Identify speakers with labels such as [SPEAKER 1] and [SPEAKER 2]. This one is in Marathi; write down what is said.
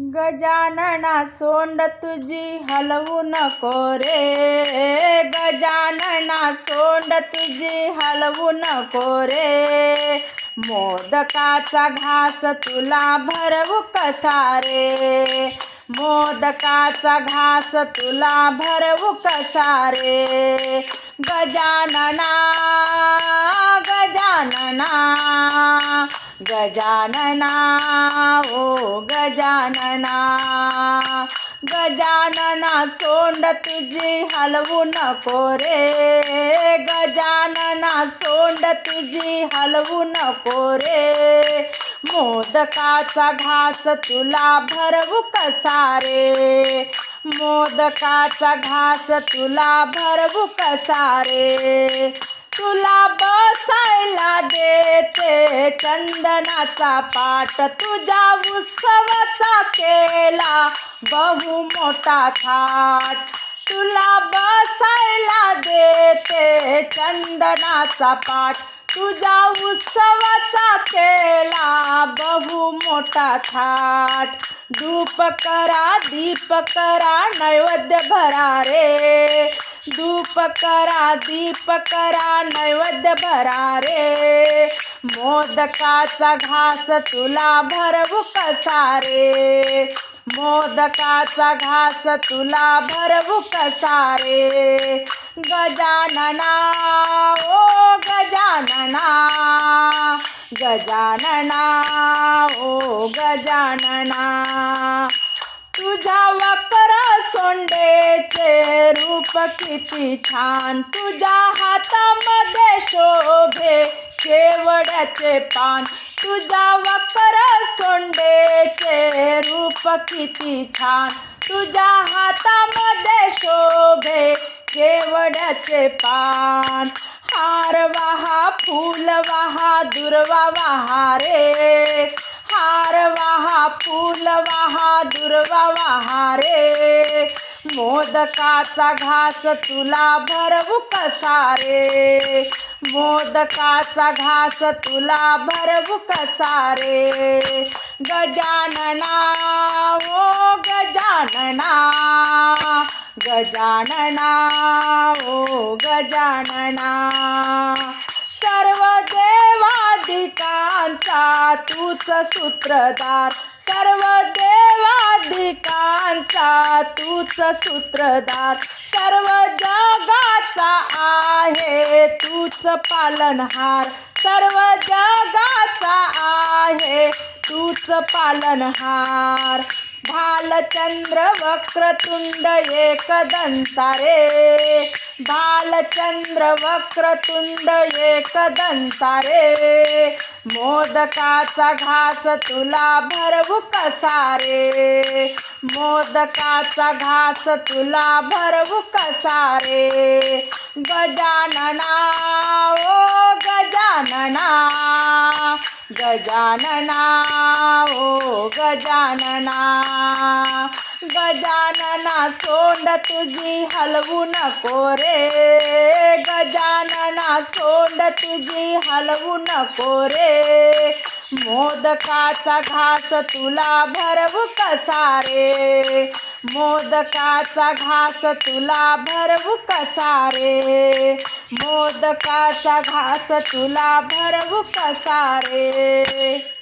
[SPEAKER 1] गजानना सोंड तुझी हलवू नको रे. गजानना सोंड तुझी हलवू नको रे. मोदकाचा घास तुला भरवू कसा रे? मोदकाचा घास तुला भरवू कसा रे? गजानना गजानना गजानना ओ गजानना गजानना सोंड तुझी हलवू नको रे. गजानना सोंड तुझी हलवू नको रे. मोदकाचा घास तुला भरवू कसा रे? मोदकाचा घास तुला भरवू कसा रे? तुला बसायला देते चंदनाचा पाट तुझ्या उत्सवाचा केला बहु मोठा थाट. तुला बसायला देते चंदनाचा पाठ तुझ्या उत्सवाचा केला बहु मोठा थाट. धूप करा दीप करा नैवेद्य भरा रे. धूप करा दीप करा नैवेद्य भरा रे. मोदकाचा घास तुला भरवू कसा रे? मोदकाचा घास तुला भरवू कसा रे? गजानना ओ गजानना गजानना ओ गजानना तुझ्या वक्र सोंडेचे रूप किती छान तुझ्या हातामध्ये शोभे केवड्याचे पान तुझ्या वक्र सोंडेचे रूप किती छान तुझ्या हातामध्ये शोभे केवड्याचे पान. हार वाहा फूल वाहा दुर्वा वाहा रे. हार वाहा फूल वाहा दुर्वा वाहा रे. मोदकाचा घास तुला भरवू कसा रे? मोदकाचा घास तुला भरवू कसा रे? गजानना गजानना ओ गजानना सर्व देवाधिकांचा तूच सूत्रधार. सर्व देवाधिकांचा तूच सूत्रधार. सर्व जगाचा आहे तूच पालनहार. सर्व जगाचा आहे तूच पालनहार. भालचंद्र वक्रतुंड एकदंता रे भालचंद्र वक्रतुंड एकदंता रे मोदकाचा घास तुला भरवू कसा रे मोदकाचा घास तुला भरवू कसा रे गजानना ओ गजानना. गजानना ओ गजानना. गजानना सोंड तुझी हलवू नको रे. गजानना सोंड तुझी हलवू नको रे. मोदकाचा घास तुला भरवू कसा रे? मोदकाचा घास तुला भरवू कसा रे? मोदकाचा घास तुला भरवू कसा रे?